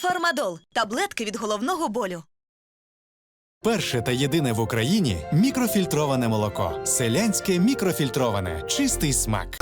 Фармадол таблетки від головного болю. Перше та єдине в Україні мікрофільтроване молоко. Селянське мікрофільтроване. Чистий смак.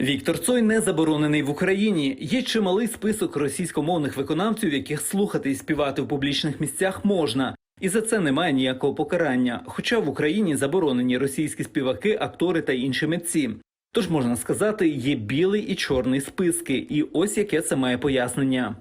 Віктор Цой не заборонений в Україні. Є чималий список російськомовних виконавців, яких слухати і співати в публічних місцях можна. І за це немає ніякого покарання. Хоча в Україні заборонені російські співаки, актори та інші митці. Тож можна сказати, є білий і чорний списки, і ось яке це має пояснення.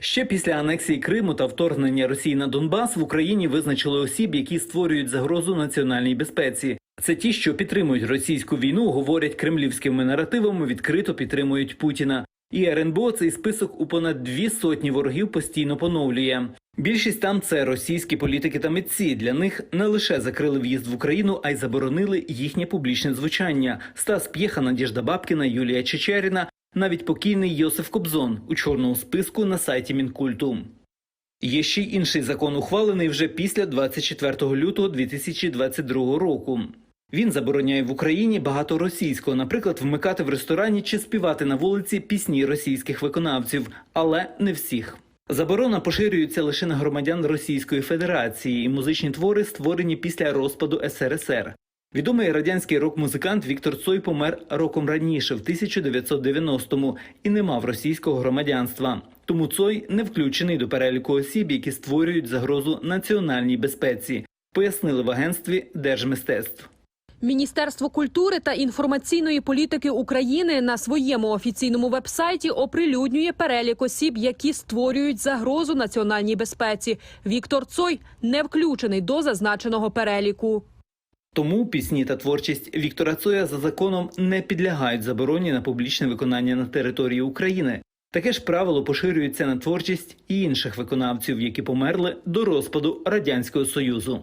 Ще після анексії Криму та вторгнення Росії на Донбас в Україні визначили осіб, які створюють загрозу національній безпеці. Це ті, що підтримують російську війну, говорять кремлівськими наративами, відкрито підтримують Путіна. І РНБО цей список у понад дві сотні ворогів постійно поновлює. Більшість там це російські політики та митці. Для них не лише закрили в'їзд в Україну, а й заборонили їхнє публічне звучання. Стас П'єха, Надіжда Бабкіна, Юлія Чечеріна, навіть покійний Йосиф Кобзон у чорному списку на сайті Мінкульту. Є ще й інший закон, ухвалений вже після 24 лютого 2022 року. Він забороняє в Україні багато російського, наприклад, вмикати в ресторані чи співати на вулиці пісні російських виконавців, але не всіх. Заборона поширюється лише на громадян Російської Федерації і музичні твори, створені після розпаду СРСР. Відомий радянський рок-музикант Віктор Цой помер роком раніше, в 1990-му, і не мав російського громадянства. Тому Цой не включений до переліку осіб, які створюють загрозу національній безпеці, пояснили в агентстві Держмистецтв. Міністерство культури та інформаційної політики України на своєму офіційному вебсайті оприлюднює перелік осіб, які створюють загрозу національній безпеці. Віктор Цой не включений до зазначеного переліку. Тому пісні та творчість Віктора Цоя за законом не підлягають забороні на публічне виконання на території України. Таке ж правило поширюється на творчість і інших виконавців, які померли до розпаду радянського союзу.